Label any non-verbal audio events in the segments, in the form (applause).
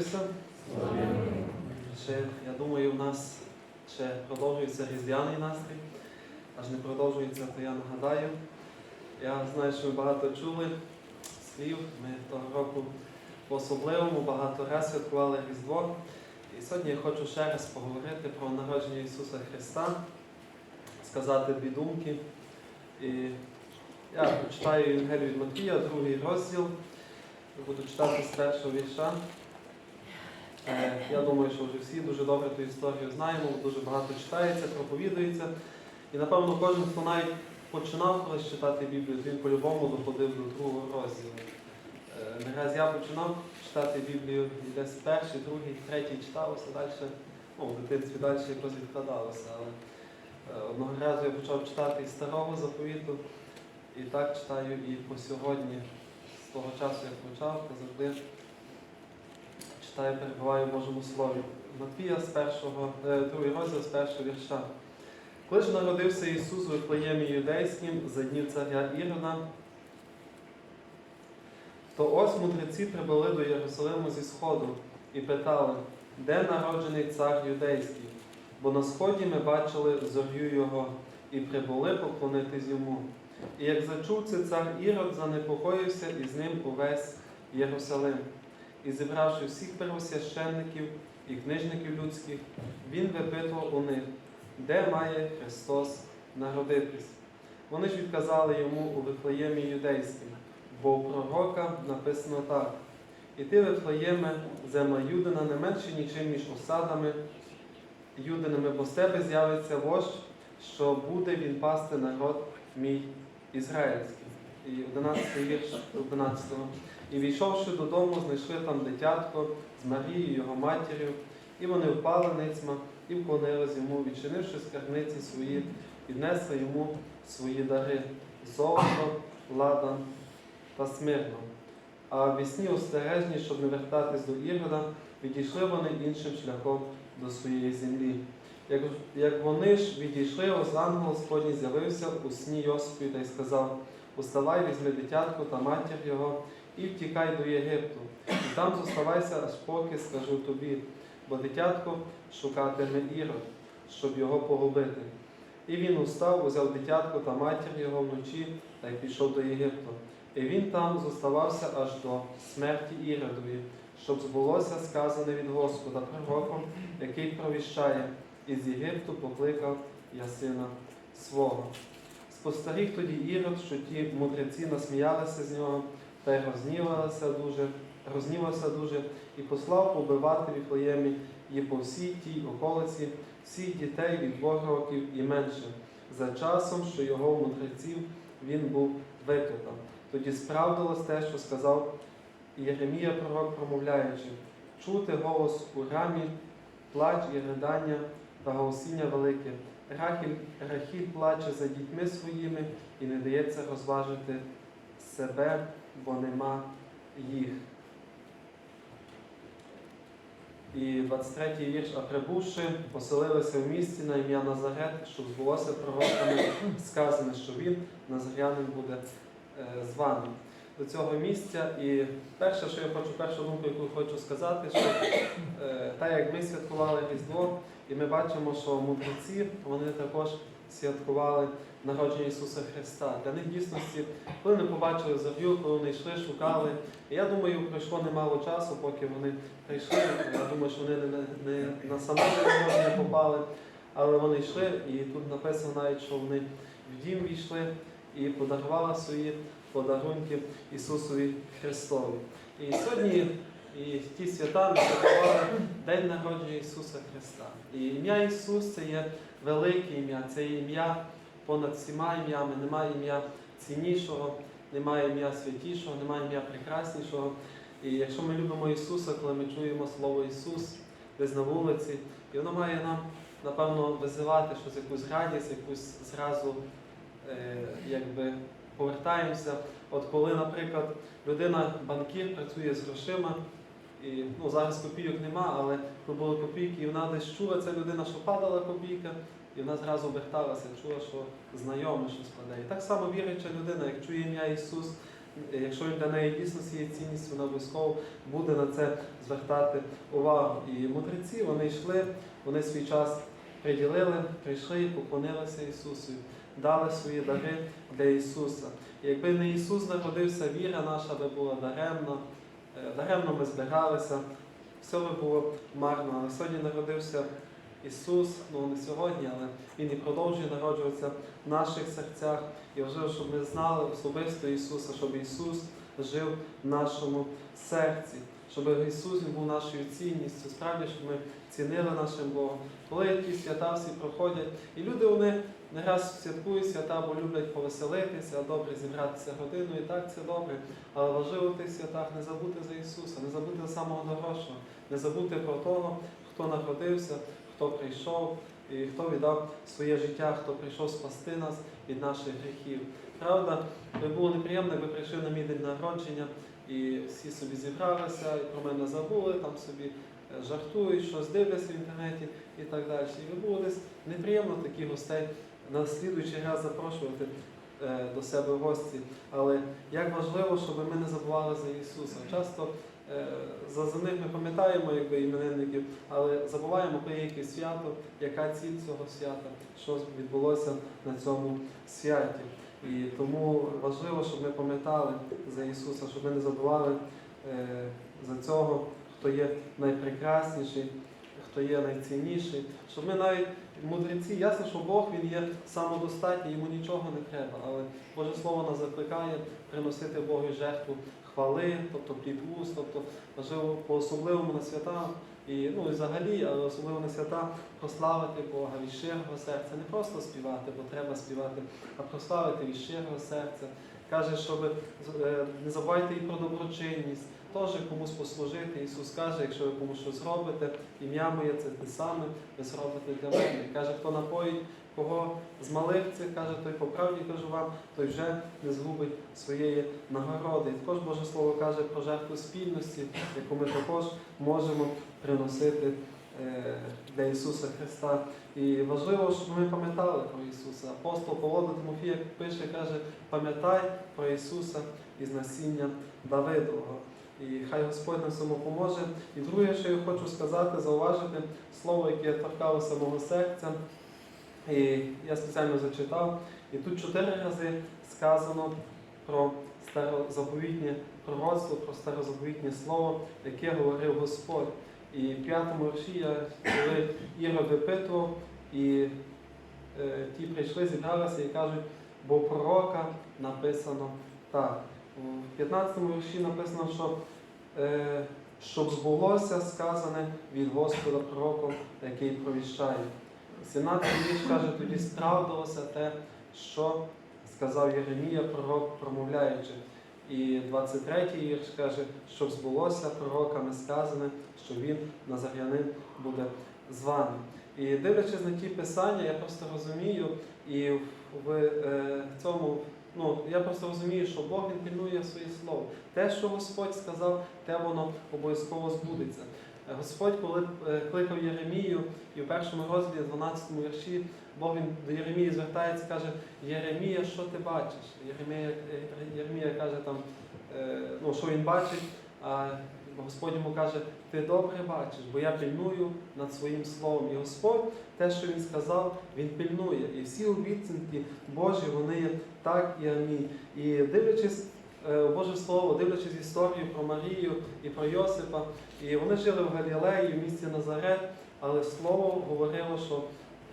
народився. Ще, я думаю, у нас ще продовжується різдвяний настрій. Аж не продовжується, то я нагадаю. Я знаю, що ви багато чули слів. Ми того року по-особливому багато раз святкували Різдво. І сьогодні я хочу ще раз поговорити про народження Ісуса Христа, сказати дві думки. І я прочитаю Євангелію від Матвія, другий розділ. Буду читати з першого вірша. Е, Я думаю, що вже всі дуже добре ту історію знаємо, дуже багато читається, проповідується. І напевно кожен, хто навіть починав колись читати Біблію, він по-любому доходив до другого розділу. Е, Не раз я починав читати Біблію, і десь перший, другий, третій читалося, далі, ну, в дитинстві далі якось відкладалося. Але е, одного разу я почав читати із старого заповіту, і так читаю і по сьогодні, з того часу, як почав, то завжди читаю, перебуваю в Божому Слові. Матвія з першого, е, другий розділ з першого вірша. Коли ж народився Ісус у Вифлеємі юдейським за днів царя Ірона, то ось мудреці прибули до Єрусалиму зі сходу і питали, де народжений цар юдейський? Бо на сході ми бачили зорю його і прибули поклонитись йому. І як зачув це цар Ірод, занепокоївся і з ним увесь Єрусалим. І зібравши всіх первосвященників і книжників людських, він випитував у них, де має Христос народитись. Вони ж відказали йому у Вифлеємі юдейським, бо у пророка написано так. І ти, Вифлеєме, земля Юдина, не менше нічим, ніж осадами Юдинами, бо з тебе з'явиться вождь, що буде він пасти народ мій ізраїльський. І 11 вірш 11. І війшовши додому, знайшли там дитятко з Марією, його матір'ю, і вони впали ницьма і вклонились йому, відчинивши скарбниці свої, піднесли йому свої дари золото, ладан та смирно. А в вісні остережні, щоб не вертатись до Ірода, відійшли вони іншим шляхом до своєї землі. Як, як вони ж відійшли, ось ангел Господній з'явився у сні Йосифі та й сказав: Уставай, візьми дитятку та матір його і втікай до Єгипту, і там зоставайся, аж поки скажу тобі, бо дитятко шукатиме Ірод, щоб його погубити. І він устав, узяв дитятко та матір його вночі та й пішов до Єгипту. І він там зоставався аж до смерті Іродові, щоб збулося сказане від Господа пророком, який провіщає, із Єгипту покликав я сина свого. Спостеріг тоді Ірод, що ті мудреці насміялися з нього, та й рознівалися дуже, рознівався дуже, і послав побивати в Іфлеємі і по всій тій околиці всіх дітей від двох років і менше, за часом, що його мудреців він був викликав. Тоді справдилось те, що сказав Єремія пророк, промовляючи, чути голос у рамі, плач і ридання та голосіння велике. Рахіль, Рахіль плаче за дітьми своїми і не дається розважити себе, бо нема їх. І 23 й вірш, а прибувши, поселилися в місті на ім'я Назарет, щоб збулося пророками сказане, що він, Назарянин, буде е, званий до цього місця. І перше, що я хочу, першу думку, яку хочу сказати, що е, так як ми святкували Різдво, і ми бачимо, що мудреці вони також святкували народження Ісуса Христа. Для них дійсності, коли вони побачили зорю, коли вони йшли, шукали. І я думаю, пройшло немало часу, поки вони прийшли. Я думаю, що вони не, не, не на саме народження попали, але вони йшли, і тут написано навіть, що вони в дім війшли і подарували свої подарунки Ісусові Христові. І сьогодні і ті свята святкували День народження Ісуса Христа. І ім'я Ісус це є велике ім'я, це є ім'я понад всіма ім'ями, немає ім'я ціннішого, немає ім'я святішого, немає ім'я прекраснішого. І якщо ми любимо Ісуса, коли ми чуємо Слово Ісус десь на вулиці, і воно має нам, напевно, визивати щось, якусь радість, якусь зразу е, якби повертаємося. От коли, наприклад, людина, банкір, працює з грошима, і ну, зараз копійок нема, але коли були копійки, і вона десь чула ця людина, що падала копійка, і вона зразу оберталася, чула, що знайоме щось падає. І так само віруюча людина, як чує ім'я Ісус, якщо для неї дійсно є цінністю, вона обов'язково буде на це звертати увагу. І мудреці вони йшли, вони свій час приділили, прийшли і поклонилися Ісусу, дали свої дари для Ісуса. І якби не Ісус народився, віра наша би була даремна, е, даремно ми збиралися, все би було марно. Але сьогодні народився Ісус, ну не сьогодні, але Він і продовжує народжуватися в наших серцях. І важливо, щоб ми знали особисто Ісуса, щоб Ісус жив в нашому серці, щоб Ісус був нашою цінністю. Справді, щоб ми цінили нашим Богом. Коли якісь свята всі проходять, і люди вони не раз святкують свята, бо люблять повеселитися, добре зібратися годину, і так це добре. Але важливо в тих святах не забути за Ісуса, не забути за самого дорожчого, не забути про того, хто народився, хто прийшов і хто віддав своє життя, хто прийшов спасти нас від наших гріхів. Правда, було неприємно, якби прийшли на мій день народження і всі собі зібралися, і про мене забули, там собі е, жартують, щось дивляться в інтернеті і так далі. І було десь неприємно таких гостей на слідуючий раз запрошувати е, до себе гості. Але як важливо, щоб ми не забували за Ісуса. Часто за, за них ми пам'ятаємо якби, іменинників, але забуваємо про якесь свято, яка ціль цього свята, що відбулося на цьому святі. І тому важливо, щоб ми пам'ятали за Ісуса, щоб ми не забували е, за цього, хто є найпрекрасніший, хто є найцінніший, щоб ми навіть мудреці, ясно, що Бог Він є самодостатній, йому нічого не треба, але Боже Слово нас закликає приносити Богу жертву хвали, тобто плід тобто важливо по-особливому на свята, і, ну і взагалі, але особливо на свята прославити Бога від щирого серця, не просто співати, бо треба співати, а прославити від щирого серця. Каже, щоб е, не забувайте і про доброчинність, теж комусь послужити. Ісус каже, якщо ви комусь щось зробите, ім'я моє це те саме, ви зробите для мене. (laughs) Каже, хто напоїть кого з малих цих, каже, той по правді кажу вам, той вже не згубить своєї нагороди. І також Боже Слово каже про жертву спільності, яку ми також можемо приносити е, для Ісуса Христа. І важливо, щоб ми пам'ятали про Ісуса. Апостол Павло до Тимофія пише, каже, пам'ятай про Ісуса із насіння Давидового. І хай Господь нам цьому поможе. І друге, що я хочу сказати, зауважити слово, яке торкалося мого серця. І я спеціально зачитав. І тут чотири рази сказано про старозаповітнє пророцтво, про старозаповітнє слово, яке говорив Господь. І в п'ятому вірші я коли Ірод випитував, і е, ті прийшли, зібралися і кажуть, бо пророка написано так. В 15 вірші написано, що е, щоб збулося сказане від Господа пророком, який провіщає. 17 вірш каже, тоді справдилося те, що сказав Єремія, пророк, промовляючи. І 23 вірш каже, щоб збулося пророками сказане, що він Назарянин буде званий. І дивлячись на ті писання, я просто розумію, і в е, цьому, ну я просто розумію, що Бог він пильнує своє слово. Те, що Господь сказав, те воно обов'язково збудеться. Господь, коли е, кликав Єремію, і в першому розділі, 12 вірші, Бог він до Єремії звертається, каже: Єремія, що ти бачиш? Єремія, е, Єремія каже там, е, ну, що він бачить, а Господь йому каже, ти добре бачиш, бо я пильную над своїм словом. І Господь, те, що він сказав, він пильнує. І всі обіцянки Божі, вони є так і амінь. І дивлячись е, Боже Слово, дивлячись історію про Марію і про Йосипа, і вони жили в Галілеї, в місті Назарет, але Слово говорило, що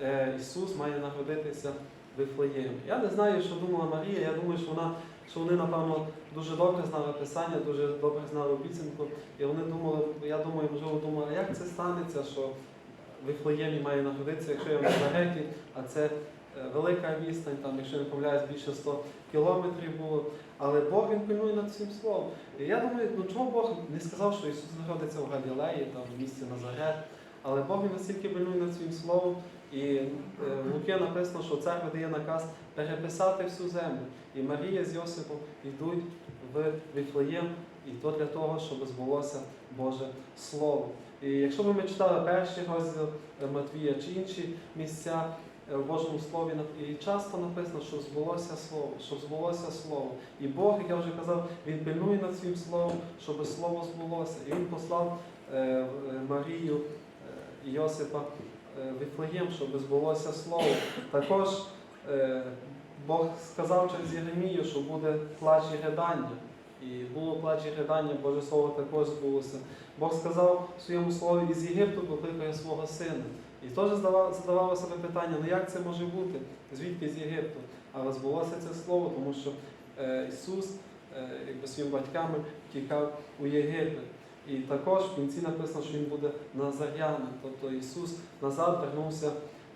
е, Ісус має народитися в Вифлеємі. Я не знаю, що думала Марія, я думаю, що вона. Що вони, напевно, дуже добре знали Писання, дуже добре знали обіцянку. І вони думали, я думаю, можливо, думали, як це станеться, що Вифлеємі має народитися, якщо я в Назареті, а це е, велика відстань, там, якщо не помиляюсь, більше 100 кілометрів було. Але Бог він пильнує над цим словом. І я думаю, ну чого Бог не сказав, що Ісус народиться в Галілеї, там, в місті Назарет. Але Бог він настільки пильнує над своїм словом. І е, в Луки написано, що цар видає наказ переписати всю землю. І Марія з Йосипом йдуть в Віфлеєм, і то для того, щоб збулося Боже Слово. І якщо б ми читали перший розділ е, Матвія чи інші місця, е, в Божому Слові і часто написано, що збулося слово, щоб збулося слово. І Бог, як я вже казав, він пильнує над своїм словом, щоб слово збулося. І він послав е, е, Марію е, Йосипа е, Віфлеєм, щоб збулося слово. Також е, Бог сказав через Єремію, що буде плач і ридання. І було плач і ридання, Боже Слово також збулося. Бог сказав в своєму слові із Єгипту покликає свого сина. І теж задавало себе питання, ну як це може бути? Звідки з Єгипту? Але збулося це слово, тому що е, Ісус якби своїми батьками втікав у Єгипет. І також в кінці написано, що Він буде Назарянин. Тобто Ісус назад вернувся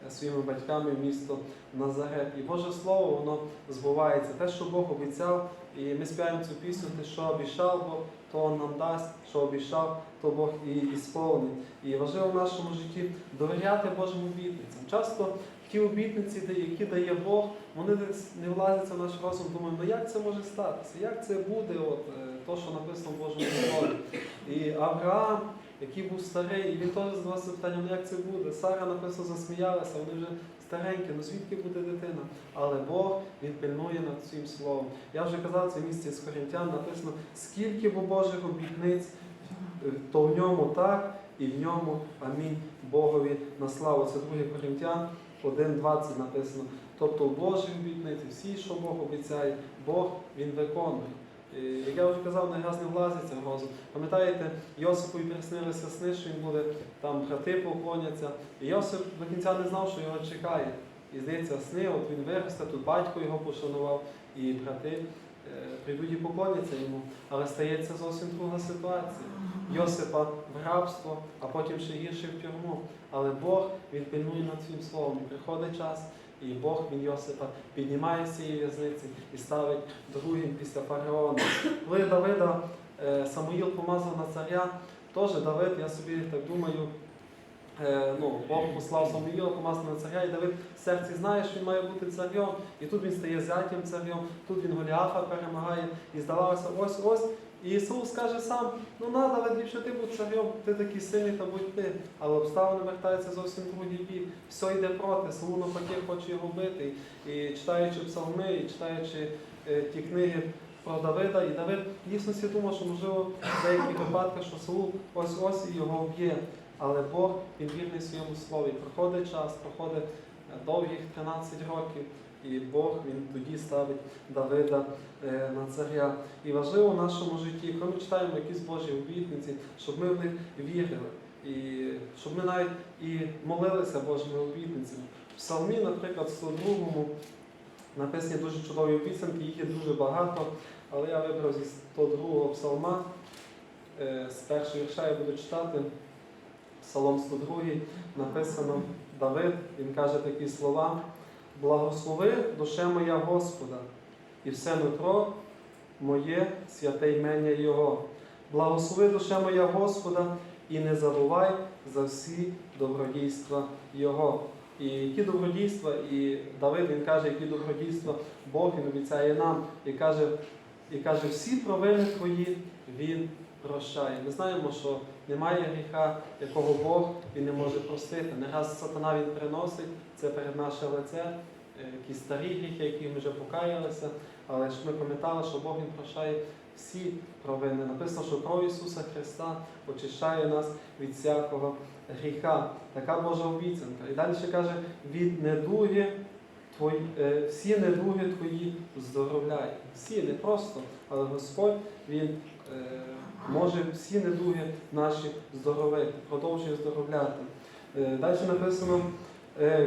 е, своїми батьками в місто Назарет. І Боже Слово, воно збувається. Те, що Бог обіцяв, і ми співаємо цю пісню, те, що обіцяв Бог, то Он нам дасть, що обіцяв, то Бог і ісполнить. І важливо в нашому житті довіряти Божим обітницям. Часто ті обітниці, які дає Бог, вони десь не влазяться в наш розум. Думаємо, ну як це може статися? Як це буде? От е, то, що написано в Божому Слові. І Авраам, який був старий, і він теж задавався ну як це буде? Сара написано засміялася, вони вже старенькі, ну звідки буде дитина? Але Бог він пильнує над цим словом. Я вже казав це в місці з Коринтян, написано, скільки бо Божих обітниць, е, то в ньому так, і в ньому амінь Богові на славу. Це 2 Коринтян 1.20 написано. Тобто Божі обітниці, всі, що Бог обіцяє, Бог він виконує. І, Як я вже казав, не раз не влазиться розум. Пам'ятаєте, Йосипові приснилися сни, що він буде там брати поклоняться. І Йосип до кінця не знав, що його чекає. І здається, сни, от він виросте, тут батько його пошанував, і брати е, прийдуть і поклоняться йому. Але стається зовсім друга ситуація. Йосипа в рабство, а потім ще гірше в тюрму. Але Бог він пильнує над цим словом. Приходить час, і Бог він Йосипа піднімає з цієї в'язниці і ставить другим після фараона. Коли Давида е, Самуїл помазав на царя, теж Давид, я собі так думаю, е, ну, Бог послав Самуїла помазати на царя, і Давид в серці знає, що він має бути царем. І тут він стає зятям царем, тут він Голіафа перемагає. І здавалося, ось ось. І Ісус скаже сам, ну на, Давид, ліпше ти будь царем, ти такий сильний, та будь ти. Але обставини вертаються зовсім другий бік. Все йде проти, Саул навпаки хоче його бити. І читаючи псалми, і читаючи е, ті книги про Давида, і Давид дійсно всі думав, що можливо в деяких випадках, що Саул ось ось і його вб'є. Але Бог він вірний своєму слові. Проходить час, проходить е, довгих 13 років, і Бог він тоді ставить Давида е, на царя. І важливо в нашому житті, коли ми читаємо якісь Божі обітниці, щоб ми в них вірили. І щоб ми навіть і молилися Божими обітницями. В Псалмі, наприклад, в 102-му написані дуже чудові обіцянки, їх є дуже багато, але я вибрав зі 102-го псалма. Е, З першого вірша я буду читати. Псалом 102 написано Давид, він каже такі слова: Благослови душе моя Господа, і все нутро моє святе імення Його. Благослови душе моя Господа, і не забувай за всі добродійства Його. І які добродійства, і Давид він каже, які добродійства Бог він обіцяє нам, і каже, і каже, всі провини твої він прощає. Ми знаємо, що немає гріха, якого Бог він не може простити. Не раз сатана він приносить це перед наше лице, е, якісь старі гріхи, які ми вже покаялися, але ж ми пам'ятали, що Бог він прощає всі провини. Написано, що кров Ісуса Христа очищає нас від всякого гріха. Така Божа обіцянка. І далі каже, від недуги твої, е, всі недуги твої здоровляє. Всі не просто, але Господь Він е, може всі недуги наші здоровити, продовжує здоровляти. Е, далі написано,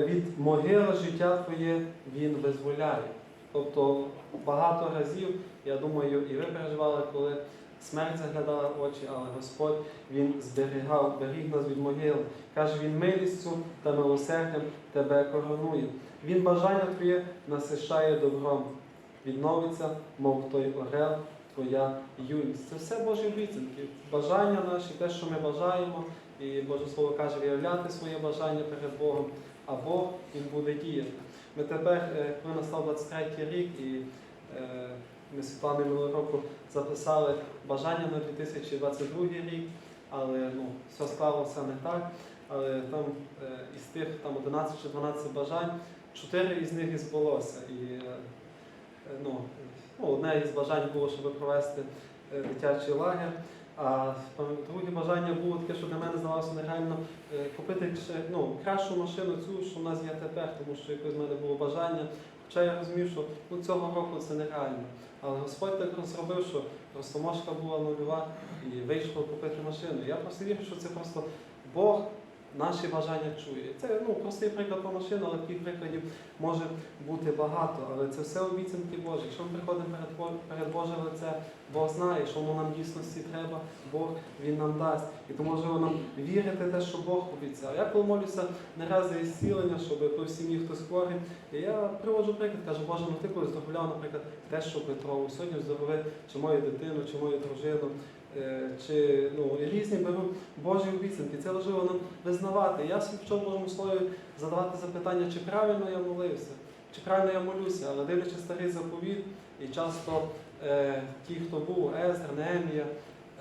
від могили життя твоє Він визволяє. Тобто багато разів, я думаю, і ви переживали, коли смерть заглядала в очі, але Господь Він зберігав, беріг нас від могил. Каже, Він милістю та милосердям тебе коронує. Він бажання твоє насищає добром. Відновиться, мов той орел, твоя юність. Це все Божі обіцянки. Бажання наші, те, що ми бажаємо, і Боже Слово каже, виявляти своє бажання перед Богом, а Бог Він буде діяти. Ми тепер, е, коли настав 23 рік, і е, ми з Світланою минулого року записали бажання на 2022 рік, але ну, все склалося не так. але там е, із тих там 11 чи 12 бажань, чотири із них збулося. І е, ну, ну, одне із бажань було, щоб провести е, дитячий лагер. А друге бажання було таке, що для мене здавалося нереально е, купити ну, кращу машину, цю, що в нас є тепер, тому що якось в мене було бажання. Хоча я розумів, що ну, цього року це нереально. Але Господь так зробив, що розтоможка була нульова і вийшло купити машину. Я просто вірю, що це просто Бог наші бажання чує. Це ну, простий приклад про машину, але таких прикладів може бути багато. Але це все обіцянки Божі. Якщо ми приходимо перед, перед Боже лице, Бог знає, що воно нам дійсності треба, Бог Він нам дасть. І тому можливо нам вірити те, що Бог обіцяв. Я коли молюся не раз за ісцілення, щоб по сім'ї хтось хворий. І я приводжу приклад, кажу, Боже, ну ти колись здоровляв, наприклад, те, що Петрову. Сьогодні здорови чи мою дитину, чи мою дружину. Е, Чи ну, різні Божі обіцянки. Це важливо нам визнавати. Я в чому слові задавати запитання, чи правильно я молився, чи правильно я молюся, але дивлячись старий заповіт, і часто е, ті, хто був, Езер, Неемія,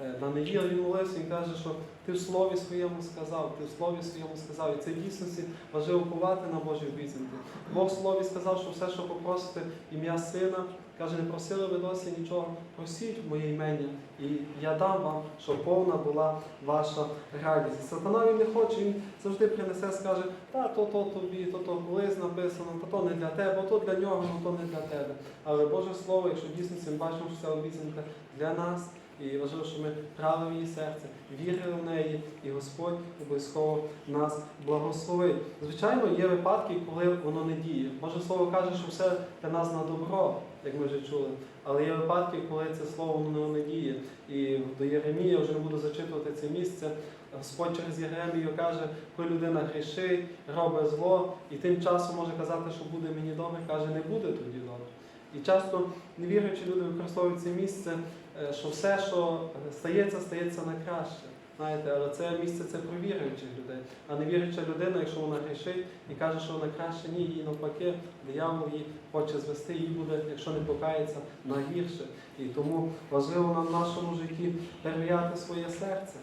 е, Даниїл, він молився, він каже, що ти в слові своєму сказав, ти в слові своєму сказав. І це в дійсності важливо повати на Божі обіцянки. Бог в слові сказав, що все, що попросите ім'я сина, каже, не просили ви досі нічого, просіть в моє імення, і я дам вам, щоб повна була ваша радість. Сатана він не хоче, він завжди принесе, скаже, та то, то тобі, то, то колись написано, то, то не для тебе, то для нього, то не для тебе. Але Боже Слово, якщо дійсно ми бачимо, що ця обіцянка для нас, і важливо, що ми брали в її серце, вірили в неї, і Господь обов'язково нас благословить. Звичайно, є випадки, коли воно не діє. Боже Слово каже, що все для нас на добро, як ми вже чули. Але є випадки, коли це слово воно не діє. І до Єремія вже не буду зачитувати це місце. Господь через Єремію каже, коли людина грішить, робить зло, і тим часом може казати, що буде мені добре, каже, не буде тоді добре. І часто невіруючі люди використовують це місце, що все, що стається, стається на краще. Знаєте, але це місце це про віруючих людей. А невіруюча людина, якщо вона грішить і каже, що вона краще, ні, її навпаки, диявол її хоче звести, їй буде, якщо не покається, на гірше. І тому важливо нам в нашому житті перевіряти своє серце,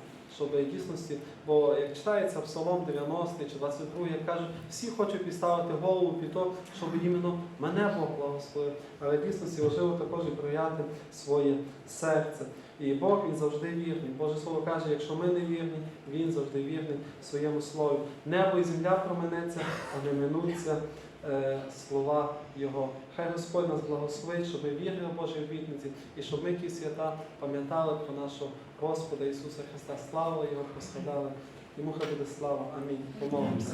щоб дійсності, бо як читається Псалом 90 чи 22, як кажуть, всі хочуть підставити голову під то, щоб іменно мене Бог благословив. Але в дійсності важливо також і перевіряти своє серце. І Бог він завжди вірний. Боже Слово каже, якщо ми не вірні, Він завжди вірний своєму слові. Небо і земля променеться, а не минуться е, слова Його. Хай Господь нас благословить, щоб ми вірили в Божій обітниці і щоб ми ті свята пам'ятали про нашого Господа Ісуса Христа. слава Його, посадали. Йому хай буде слава. Амінь. Помолимося.